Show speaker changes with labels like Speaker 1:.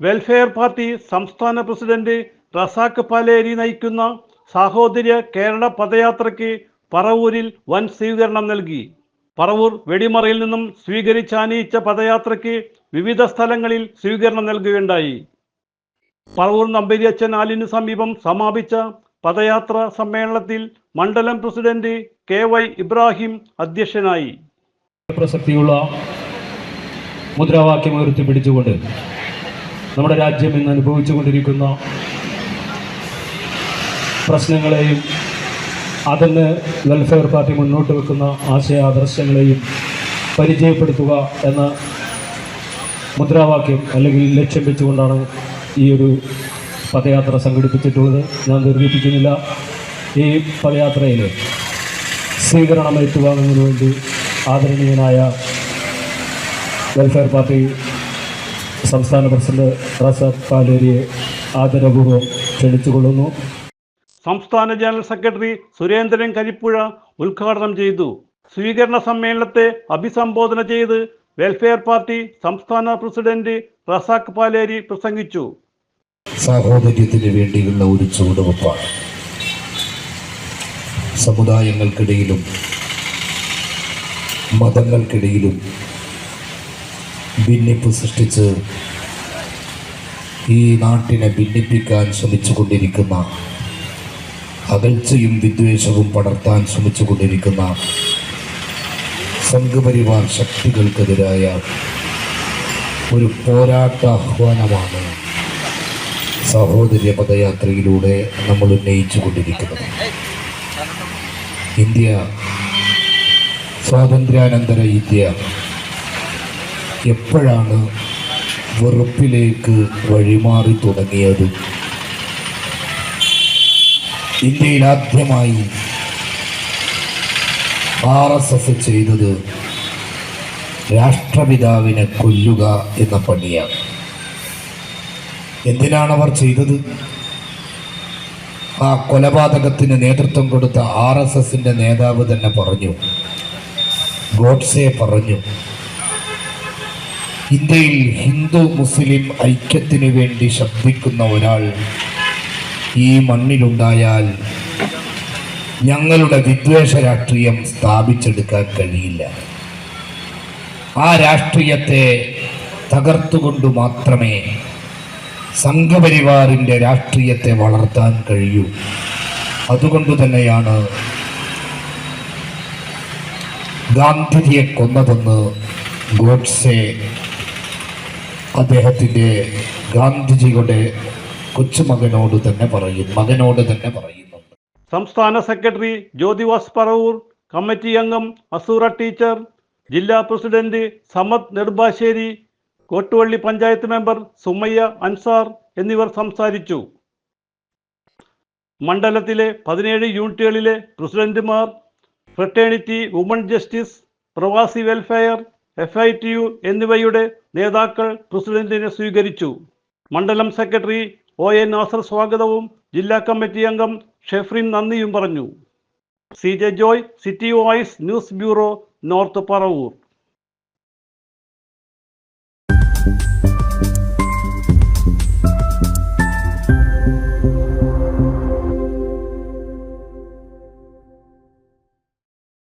Speaker 1: Welfare party സംസ്ഥാന president Razak Paleri നയിക്കുന്ന സാഹോദര്യ കേരള പദയാത്രയ്ക്ക് പറവൂരിൽ വൻ സ്വീകരണം നൽകി. പറവൂർ വെടിമറയിൽ നിന്നും സ്വീകരിച്ചാനയിച്ച പദയാത്രയ്ക്ക് വിവിധ സ്ഥലങ്ങളിൽ സ്വീകരണം നൽകുകയുണ്ടായി. പറവൂർ നമ്പരിയച്ചൻ ആലിന് സമീപം സമാപിച്ച പദയാത്ര സമ്മേളനത്തിൽ മണ്ഡലം പ്രസിഡന്റ് കെ വൈ ഇബ്രാഹിം അധ്യക്ഷനായി.
Speaker 2: പ്രസക്തിയുള്ള മുദ്രാവാക്യം ഉയർത്തിപ്പിടിച്ചുകൊണ്ട് നമ്മുടെ രാജ്യം ഇന്ന് അനുഭവിച്ചുകൊണ്ടിരിക്കുന്ന പ്രശ്നങ്ങളെയും അതിന് വെൽഫെയർ പാർട്ടി മുന്നോട്ട് വെക്കുന്ന ആശയ ആദർശങ്ങളെയും പരിചയപ്പെടുത്തുക എന്ന മുദ്രാവാക്യം അല്ലെങ്കിൽ ലക്ഷ്യം വെച്ചുകൊണ്ടാണ് ഈ ഒരു പദയാത്ര സംഘടിപ്പിച്ചിട്ടുള്ളത്. ഞാൻ ദീർഘിപ്പിക്കുന്നില്ല. ഈ പദയാത്രയിൽ സ്വീകരണം ഏറ്റുവാങ്ങുന്നതിന് വേണ്ടി ആദരണീയനായ വെൽഫെയർ പാർട്ടി സംസ്ഥാന പ്രസിഡന്റ് റസാഖ് പാലേരിയെ ആദരപൂർവം ക്ഷണിച്ചുകൊള്ളുന്നു.
Speaker 1: സംസ്ഥാന ജനറൽ സെക്രട്ടറി സുരേന്ദ്രൻ കരിപ്പുഴ ഉദ്ഘാടനം ചെയ്തു. സ്വീകരണ സമ്മേളനത്തെ അഭിസംബോധന ചെയ്ത് വെൽഫെയർ പാർട്ടി സംസ്ഥാന പ്രസിഡന്റ് റസാഖ് പാലേരി പ്രസംഗിച്ചു.
Speaker 3: സാഹോദര്യത്തിന് വേണ്ടിയുള്ള ഒരു ചുവടുവെപ്പാണ്. സമുദായങ്ങൾക്കിടയിലും മതങ്ങൾക്കിടയിലും ഭിന്നിപ്പ് സൃഷ്ടിച്ച് ഈ നാട്ടിനെ ഭിന്നിപ്പിക്കാൻ ശ്രമിച്ചുകൊണ്ടിരിക്കുന്ന അകൽച്ചയും വിദ്വേഷവും പടർത്താൻ ശ്രമിച്ചുകൊണ്ടിരിക്കുന്ന സംഘപരിവാർ ശക്തികൾക്കെതിരായ ഒരു പോരാട്ട ആഹ്വാനമാണ് സഹോദര്യ പദയാത്രയിലൂടെ നമ്മൾ ഉന്നയിച്ചു കൊണ്ടിരിക്കുന്നത് ഇന്ത്യ സ്വാതന്ത്ര്യാനന്തര ഇന്ത്യ എപ്പോഴാണ് വെറുപ്പിലേക്ക് വഴിമാറി തുടങ്ങിയത്? ഇന്ത്യയിൽ ആദ്യമായി ആർ എസ് എസ് ചെയ്തത് രാഷ്ട്രപിതാവിനെ കൊല്ലുക എന്ന പണിയാണ്. എന്തിനാണ് അവർ ചെയ്തത്? ആ കൊലപാതകത്തിന് നേതൃത്വം കൊടുത്ത ആർ എസ് എസിന്റെ നേതാവ് തന്നെ പറഞ്ഞു. ഗോഡ്സെ പറഞ്ഞു. ഇന്ത്യയിൽ ഹിന്ദു മുസ്ലിം ഐക്യത്തിനു വേണ്ടി ശബ്ദിക്കുന്ന ഒരാൾ ഈ മണ്ണിലുണ്ടായാൽ ഞങ്ങളുടെ വിദ്വേഷ രാഷ്ട്രീയം സ്ഥാപിച്ചെടുക്കാൻ കഴിയില്ല. ആ രാഷ്ട്രീയത്തെ തകർത്തുകൊണ്ട് മാത്രമേ സംഘപരിവാറിന്റെ രാഷ്ട്രീയത്തെ വളർത്താൻ കഴിയൂ. അതുകൊണ്ട് തന്നെയാണ് ഗാന്ധിജിയെ കൊന്നതെന്ന് ഗോഡ്സെ അദ്ദേഹത്തിന്റെ ഗാന്ധിജിയുടെ കൊച്ചുമകനോട് തന്നെ പറയും മകനോട് തന്നെ പറയുന്നുണ്ട്.
Speaker 1: സംസ്ഥാന സെക്രട്ടറി ജ്യോതിവാസ് പറവൂർ കമ്മിറ്റി അംഗം അസൂറ ടീച്ചർ ജില്ലാ പ്രസിഡന്റ് സമത് നെടുമ്പാശ്ശേരി കോട്ടുവള്ളി പഞ്ചായത്ത് മെമ്പർ സുമയ്യ അൻസാർ എന്നിവർ സംസാരിച്ചു. മണ്ഡലത്തിലെ പതിനേഴ് യൂണിറ്റുകളിലെ പ്രസിഡന്റുമാർ fraternity woman justice Pravasi welfare F I T U എന്നിവയുടെ നേതാക്കൾ പ്രസിഡന്റിനെ സ്വീകരിച്ചു. മണ്ഡലം സെക്രട്ടറി ഒ എൻ നാസർ സ്വാഗതവും ജില്ലാ കമ്മിറ്റി അംഗം ഷെഫ്രിൻ നന്ദിയും പറഞ്ഞു. C J Joy city voice news bureau North Paravur.